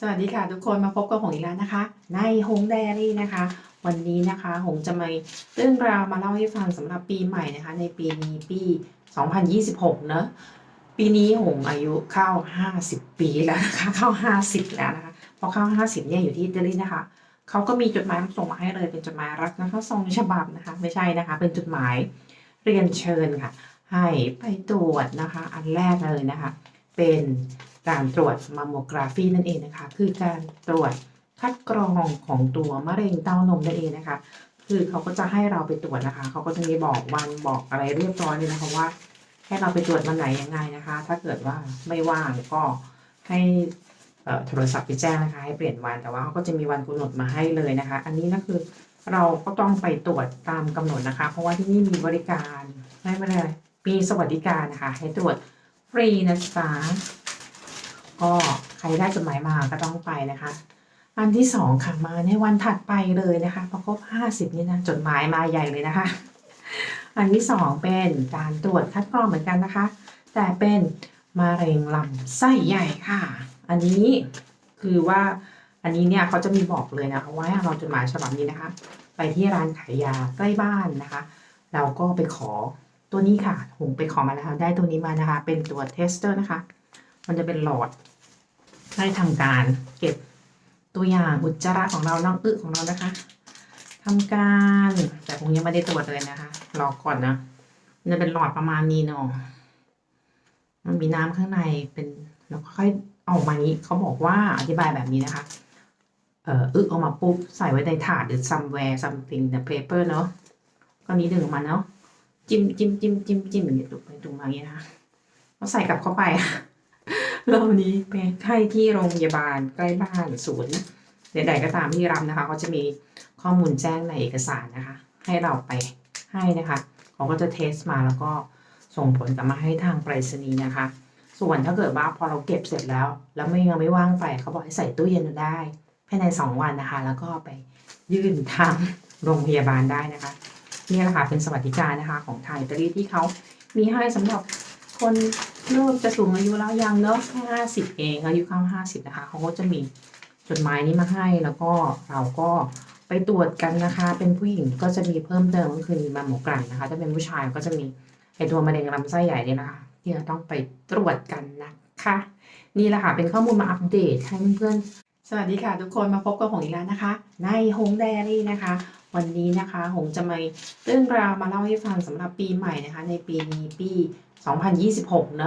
สวัสดีค่ะทุกคนมาพบกับหงอีกแล้วนะคะ ในหงแดรี่นะคะ วันนี้นะคะหงจะมาเรื่องราวมาเล่าให้ฟังสำหรับปีใหม่นะคะ ในปีนี้ปี 2026 เนอะปีนี้หงอายุเข้า 50 ปีแล้วนะคะเข้า 50 แล้วนะคะพอเข้า 50 เนี่ยอยู่ที่อิตาลีนะคะเขาก็มีจดหมายมาส่งมาให้เลยเป็นจดหมายรักนะคะซองฉบับนะคะ ไม่ใช่นะคะ เป็นจดหมายเรียนเชิญค่ะ ให้ไปตรวจนะคะ อันแรกเลยนะคะ เป็น การตรวจมัมโมกราฟีนั่นเองนะคะ คือการตรวจคัดกรองของตัวมะเร็งเต้านมนั่นเองนะคะ คือเขาก็จะให้เราไปตรวจนะคะ เขาก็จะมีบอกวันบอกอะไรเรียบร้อยเลยนะคะว่า ให้เราไปตรวจวันไหนยังไงนะคะ ถ้าเกิดว่าไม่ว่างก็ให้โทรศัพท์ไปแจ้งนะคะให้เปลี่ยนวันแต่ว่าเขาก็จะมีวันกำหนดมาให้เลยนะคะ อันนี้นะคือเราก็ต้องไปตรวจตามกำหนดนะคะ เพราะว่าที่นี่มีบริการไม่ไม่ได้มีสวัสดิการนะคะ ให้ตรวจฟรีนะจ๊ะ ก็ใครได้จดหมายมาก็ต้องไปนะคะ อันที่สองค่ะมาในวันถัดไปเลยนะคะพอครบห้าสิบนี่นะจดหมายมาใหญ่เลยนะคะ อันที่สองเป็นการตรวจคัดกรองเหมือนกันนะคะ แต่เป็นมะเร็งลำไส้ใหญ่ค่ะ อันนี้คือว่าอันนี้เนี่ยเขาจะมีบอกเลยนะคะว่าให้เราจดหมายฉบับนี้นะคะ ไปที่ร้านขายยาใกล้บ้านนะคะ เราก็ไปขอตัวนี้ค่ะหงไปขอมาแล้วได้ตัวนี้มานะคะ เป็นตัวเทสเตอร์นะคะ มันจะเป็นหลอด ให้ทำการเก็บตัวอย่างอุจจาระของเราน้องอึของเรานะคะทำการแต่คงยังไม่ได้ตรวจเลยนะคะ รอก่อนนะจะเป็นหลอดประมาณนี้เนาะมันมีน้ำข้างในเป็นแล้วค่อยอออกมานี้เขาบอกว่าอธิบายแบบนี้นะคะ เอ่ออึออกมาปุ๊บใส่ไว้ในถาดหรือ somewhere something the paper เนาะก็นี้ดึงออกมาเนาะจิ้มจิ้มจิ้มจิ้มจิ้มอย่างนี้ตุกไปตุกมาอย่างนี้นะคะก็ใส่กลับเข้าไป เรานี้เป็นไข้ที่โรงพยาบาลใกล้บ้านศูนย์ใดๆก็ตามที่รับนะคะเขาจะมีข้อมูลแจ้งในเอกสารนะคะ ให้เราไปให้นะคะเขาก็จะเทสมาแล้วก็ส่งผลกลับมาให้ทางไปรษณีย์นะคะ ส่วนถ้าเกิดว่าพอเราเก็บเสร็จแล้ว แล้วไม่ยังไม่ว่างไปเขาบอกให้ใส่ตู้เย็นได้ภายในสองวันนะคะ แล้วก็ไปยื่นทางโรงพยาบาลได้นะคะนี่แหละค่ะเป็นสวัสดิการนะคะของไทยตาลีที่เขามีให้สำหรับคน เริ่มจะสูงอายุแล้วยังเนอะแค่ห้าสิบเองอายุเข้าห้าสิบนะคะเขาก็จะมีจดหมายนี้มาให้แล้วก็เราก็ไปตรวจกันนะคะ เป็นผู้หญิงก็จะมีเพิ่มเติมก็คือมีมาโมกรันนะคะ ถ้าเป็นผู้ชายก็จะมีไอตัวมะเร็งลำไส้ใหญ่เนี่ยนะคะ ที่เราต้องไปตรวจกันนะคะ นี่แหละค่ะเป็นข้อมูลมาอัปเดตให้เพื่อนสวัสดีค่ะทุกคนมาพบกับหงอีกแล้วนะคะ ในหงแดรี่นะคะ วันนี้นะคะหงจะมาเรื่องราวมาเล่าให้ฟังสำหรับปีใหม่นะคะ ในปีนี้ปี 2026 เนอะ